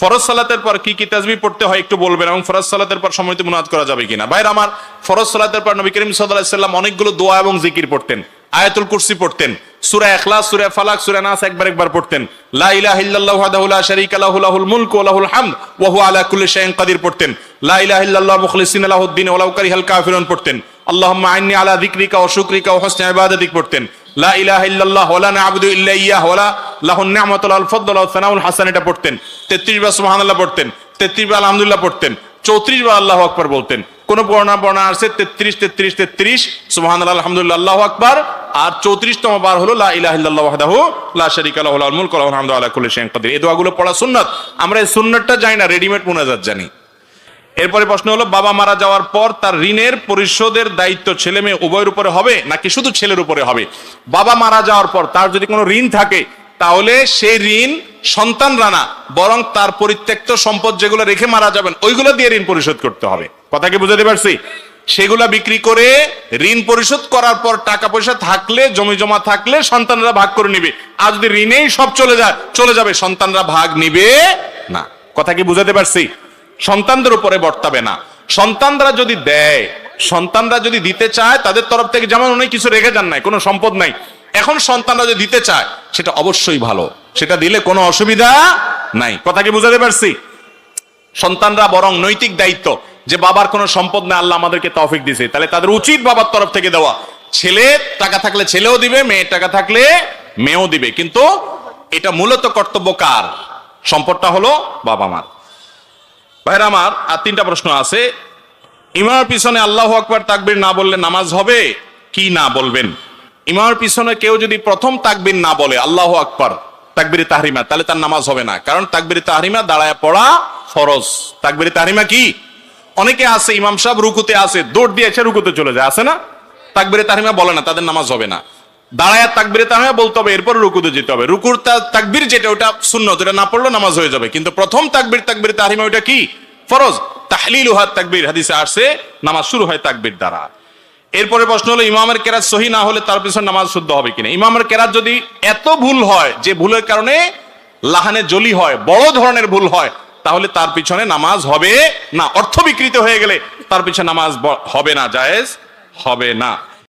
ফরজ সালাতের পর কি কি তাজবি পড়তে হয় একটু বলবেন এবং ফরজ সালাতের পর সময়ত মুনাদ করা যাবে কিনা? ভাইর আমার, ফরজ সালাতের পর নবী করিম সাল্লাল্লাহু সাল্লাম অনেকগুলো দোয়া এবং জিকির পড়তেন। আয়াতুল কুরসি পড়তেন। সূরা ইখলাস, সূরা ফালাক, সূরা নাস একবার একবার পড়তেন। লা ইলাহা ইল্লাল্লাহু ওয়াহদাহু লা শারীকা লাহু, লাহুল মুলকু ওয়া লাহুল হামদ ওয়া হুয়া আলা কুল্লি শাইইন কাদির পড়তেন। লা ইলাহা ইল্লাল্লাহ মুখলিসিনা লাহুদ্দিন ওয়া লাউ কারিহাল কাফিরুন পড়তেন। আল্লাহুম্মা আইন্নি আলা যিকরিকা ওয়া শুকরিকা ওয়া হুসনি ইবাদাতিক পড়তেন। লা ইলাহা ইল্লাল্লাহ ওয়া লা না'বুদু ইল্লা ইয়্যাহু ওয়া লা লাহুন নি'মাতু ওয়াল ফাদলু সানাউল হাসান এটা পড়তেন। 33 বার সুবহানাল্লাহ পড়তেন। 33 বার আলহামদুলিল্লাহ পড়তেন। 34 বার আল্লাহু আকবার বলতেন। কোন বর্ণনা বর্ণনা আছে 33 33 33 সুবহানাল্লাহ, আলহামদুলিল্লাহ, আল্লাহু আকবার। আর 34 তম বার হলো লা ইলাহা ইল্লাল্লাহ লা শারীকা লাহু, লাহুল মুলকু ওয়া লাহুল হামদু আলা কুল্লি শাইইন কাদির। এই পড়া সুন্নাত। আমরা এই সুন্নাতটা জানি না, রেডিমেড মুনাজাত জানি। এরপরে প্রশ্ন হলো, বাবা মারা যাওয়ার পর তার ঋণের পরিশোধের দায়িত্ব ছেলে মেয়ে উভয়ের উপরে হবে নাকি শুধু ছেলের উপরে হবে? বাবা মারা যাওয়ার পর তার যদি কোনো ঋণ থাকে তাহলে সেই ঋণ সন্তানরা না বরং তার পরিত্যক্ত সম্পদ যেগুলো রেখে মারা যাবেন, ওইগুলো দিয়ে ঋণ পরিশোধ করতে হবে। কথা কি বুঝাতে পারছি? সেগুলা বিক্রি করে ঋণ পরিশোধ করার পর টাকা পয়সা থাকলে জমি জমা থাকলে সন্তানরা ভাগ করে নিবে। আর যদি ঋণেই সব চলে যায়, চলে যাবে, সন্তানরা ভাগ নিবে না। কথা কি বুঝাতে পারছি? সন্তানদের উপরে বর্তাবে না। সন্তানরা যদি দেয়, সন্তানরা যদি দিতে চায়, তাদের তরফ থেকে যেমন অনেক কিছু রেখে যান নাই, কোনো সম্পদ নাই এখন সন্তানরা যদি দিতে চায়, সেটা অবশ্যই ভালো। সেটা দিলে কোনো অসুবিধা নাই। কথা কি বুঝাতে পারছি? সন্তানরা বরং নৈতিক দায়িত্ব, যে বাবার কোনো সম্পদ না, আল্লাহ আমাদেরকে তৌফিক দিছে। তাহলে তাদের উচিত বাবার তরফ থেকে দেওয়া। ছেলে টাকা থাকলে ছেলেও দিবে, মেয়ের টাকা থাকলে মেয়েও দিবে। কিন্তু এটা মূলত কর্তব্য কার? সম্পদটা হলো বাবা মার। ভাইরা আমার, আর তিনটা প্রশ্ন আছে। ইমামের পিছনে আল্লাহ আকবার তাকবির না বললে নামাজ হবে, কি না বলবেন? ইমামের পিছনে কেউ যদি প্রথম তাকবির না বলে, আল্লাহ আকবর, তাকবির তাহরিমা, তাহলে তার নামাজ হবে না। কারণ তাকবির তাহরিমা দাঁড়ায় পড়া ফরজ। তাকবির তাহরিমা কি? অনেকে আছে, ইমাম সাহেব রুকুতে আছে, দৌড় দিয়েছে রুকুতে চলে যায়, আছে না? তাকবিরে তাহরিমা বলে না, তাদের নামাজ হবে না। দাঁড়ায় তাকবিরে তাহরিমা বলতে হবে, এরপর রুকুতে যেতে হবে। রুকুর তাকবির যেটা, ওটা শূন্য যেটা না পড়লেও নামাজ হয়ে যাবে। কিন্তু প্রথম তাকবির তাকবির তাহরিমা, ওটা কি? ফরজ। তাহলিল উহাদ তাকবির, হাদিসে আসছে, নামাজ শুরু হয় তাকবির দ্বারা। এরপরে প্রশ্ন হলো, ইমামের কেরাত সহি না হলে তার পিছনে নামাজ শুদ্ধ হবে কিনা? ইমামের কেরাত যদি এত ভুল হয়, যে ভুলের কারণে লাহানে জলি হয়, বড় ধরনের ভুল হয়, তাহলে তার পিছনে নামাজ হবে না। অর্থ বিকৃত হয়ে গেলে তার পিছনে নামাজ হবে না, জায়েজ হবে না।